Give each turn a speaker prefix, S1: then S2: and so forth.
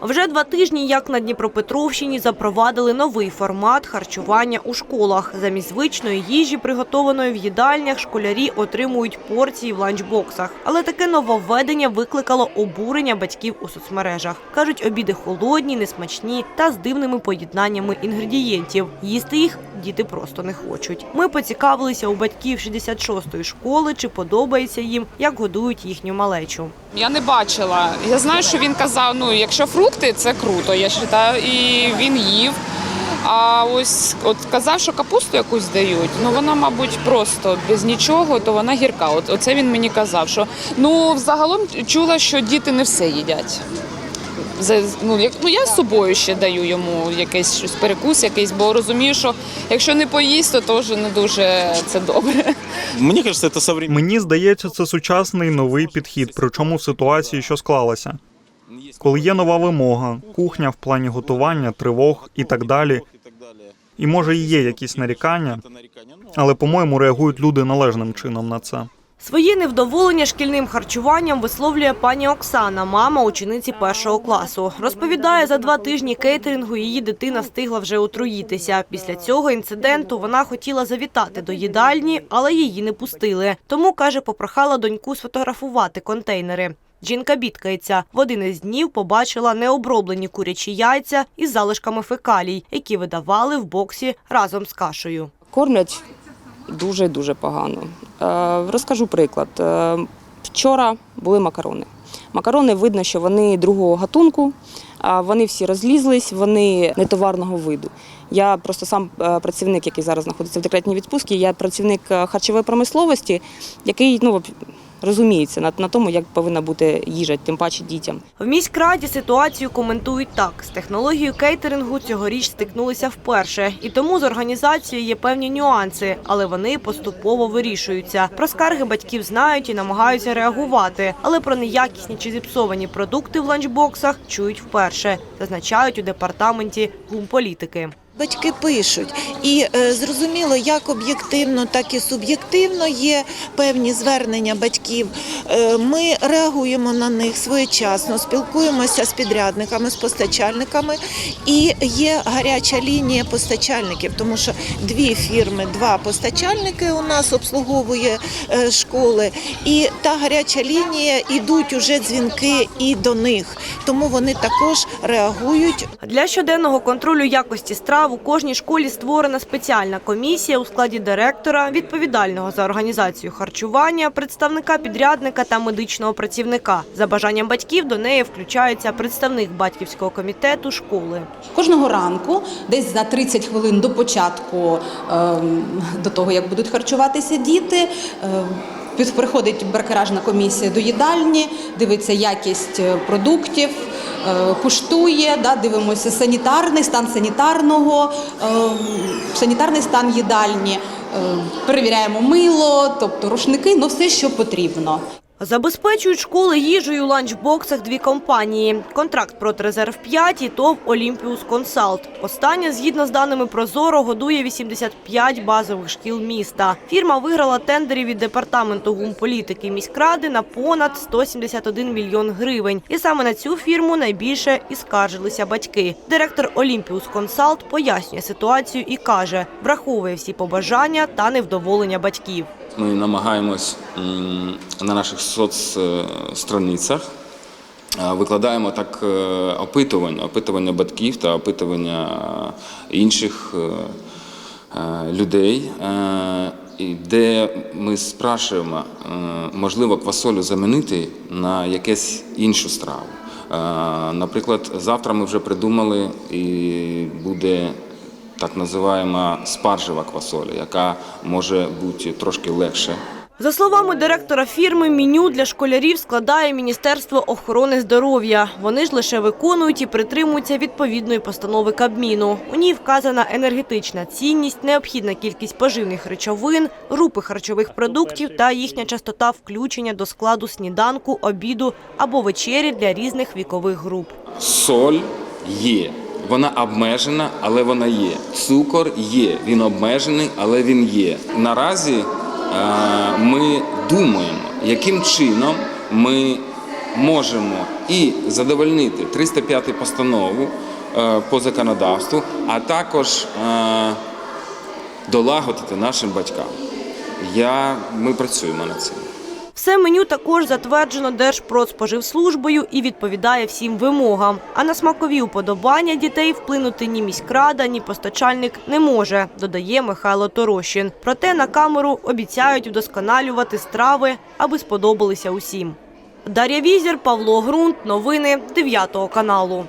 S1: Вже два тижні, як на Дніпропетровщині, запровадили новий формат харчування у школах. Замість звичної їжі, приготованої в їдальнях, школярі отримують порції в ланчбоксах. Але таке нововведення викликало обурення батьків у соцмережах. Кажуть, обіди холодні, несмачні та з дивними поєднаннями інгредієнтів. Їсти їх діти просто не хочуть. Ми поцікавилися у батьків 66-ї школи, чи подобається їм, як годують їхню малечу.
S2: Я не бачила. Я знаю, що він казав, ну якщо фрукти, це круто, я вважаю, і він їв. А ось от казав, що капусту якусь дають. Ну вона, мабуть, просто без нічого, то вона гірка. От оце він мені казав. Що ну взагалом чула, що діти не все їдять. За- Ну, як, ну я з собою ще даю йому якийсь щось перекус, якийсь, бо розумію, що якщо не поїсть, то теж не дуже це добре.
S3: Мне кажется, это современный.
S4: Мені здається, це сучасний новий підхід, причому в ситуації, що склалася. Коли є нова вимога, кухня в плані готування, тривог і так далі. І може і є якісь нарікання, але по-моєму реагують люди належним чином на це.
S1: Своє невдоволення шкільним харчуванням висловлює пані Оксана, мама учениці першого класу. Розповідає, за два тижні кейтерингу її дитина встигла вже отруїтися. Після цього інциденту вона хотіла завітати до їдальні, але її не пустили. Тому, каже, попрохала доньку сфотографувати контейнери. Жінка бідкається. В один із днів побачила необроблені курячі яйця із залишками фекалій, які видавали в боксі разом з кашею.
S5: Кормлять дуже дуже погано. Е, розкажу приклад. Е, вчора були макарони. Макарони видно, що вони другого гатунку, вони всі розлізлись, вони не товарного виду. Я просто сам е, працівник, який зараз знаходиться в декретній відпустці, я працівник харчової промисловості, який ну, розуміється на, на тому, як повинна бути їжа, тим паче дітям.
S1: В міськраді ситуацію коментують так: з технологією кейтерингу цьогоріч стикнулися вперше, і тому з організацією є певні нюанси, але вони поступово вирішуються. Про скарги батьків знають і намагаються реагувати, але про неякісні чи зіпсовані продукти в ланчбоксах чують вперше, зазначають у департаменті гумполітики.
S6: Батьки пишуть, і е, зрозуміло, як об'єктивно, так і суб'єктивно є певні звернення батьків. Е, ми реагуємо на них своєчасно, спілкуємося з підрядниками, з постачальниками. І є гаряча лінія постачальників, тому що дві фірми, два постачальники у нас обслуговує е, школи, і та гаряча лінія ідуть уже дзвінки і до них, тому вони також реагують
S1: Для щоденного контролю якості страв у кожній школі створена спеціальна комісія у складі директора, відповідального за організацію харчування, представника підрядника та медичного працівника. За бажанням батьків до неї включається представник батьківського комітету школи.
S7: Кожного ранку, десь за 30 хвилин до початку, ем, до того як будуть харчуватися діти. ем, Приходить бракеражна комісія до їдальні, дивиться якість е, продуктів, куштує, да, дивимося санітарний стан санітарного, ем, санітарний стан їдальні, ем, перевіряємо мило, тобто рушники, ну все, що потрібно.
S1: Забезпечують школи їжею у ланчбоксах дві компанії. Контракт «Протрезерв 5» і ТОВ «Олімпіус Консалт». Остання, згідно з даними Прозоро, годує 85 базових шкіл міста. Фірма виграла тендери від Департаменту гумполітики міськради на понад 171 мільйон гривень. І саме на цю фірму найбільше і скаржилися батьки. Директор «Олімпіус Консалт» пояснює ситуацію і каже, враховує всі побажання та невдоволення батьків.
S8: Ми намагаємось на наших соцстраницях викладаємо так е, опитування, опитування батьків та опитування інших е, е, людей, де ми спрашуємо, е, можливо, квасолю замінити на якусь іншу страву. Е, Наприклад, завтра ми вже придумали і буде так називаємо спаржева квасоля, яка може бути трошки легше.
S1: За словами директора фірми, меню для школярів складає Міністерство охорони здоров'я. Вони ж лише виконують і притримуються відповідної постанови Кабміну. У ній вказана енергетична цінність, необхідна кількість поживних речовин, групи харчових продуктів та їхня частота включення до складу сніданку, обіду або вечері для різних вікових груп.
S8: Соль є. Вона обмежена, але вона є. Цукор є. Він обмежений, але він є. Наразі е, ми думаємо, яким чином ми можемо і задовольнити 305 постанову е, по законодавству, а також е, долагодити нашим батькам. Я, ми працюємо над цим.
S1: Все меню також затверджено Держпродспоживслужбою і відповідає всім вимогам. А на смакові уподобання дітей вплинути ні міськрада, ні постачальник не може, додає Михайло Торощин. Проте на камеру обіцяють вдосконалювати страви, аби сподобалися усім. Дар'я Візір, Павло Грунт. Новини 9 каналу.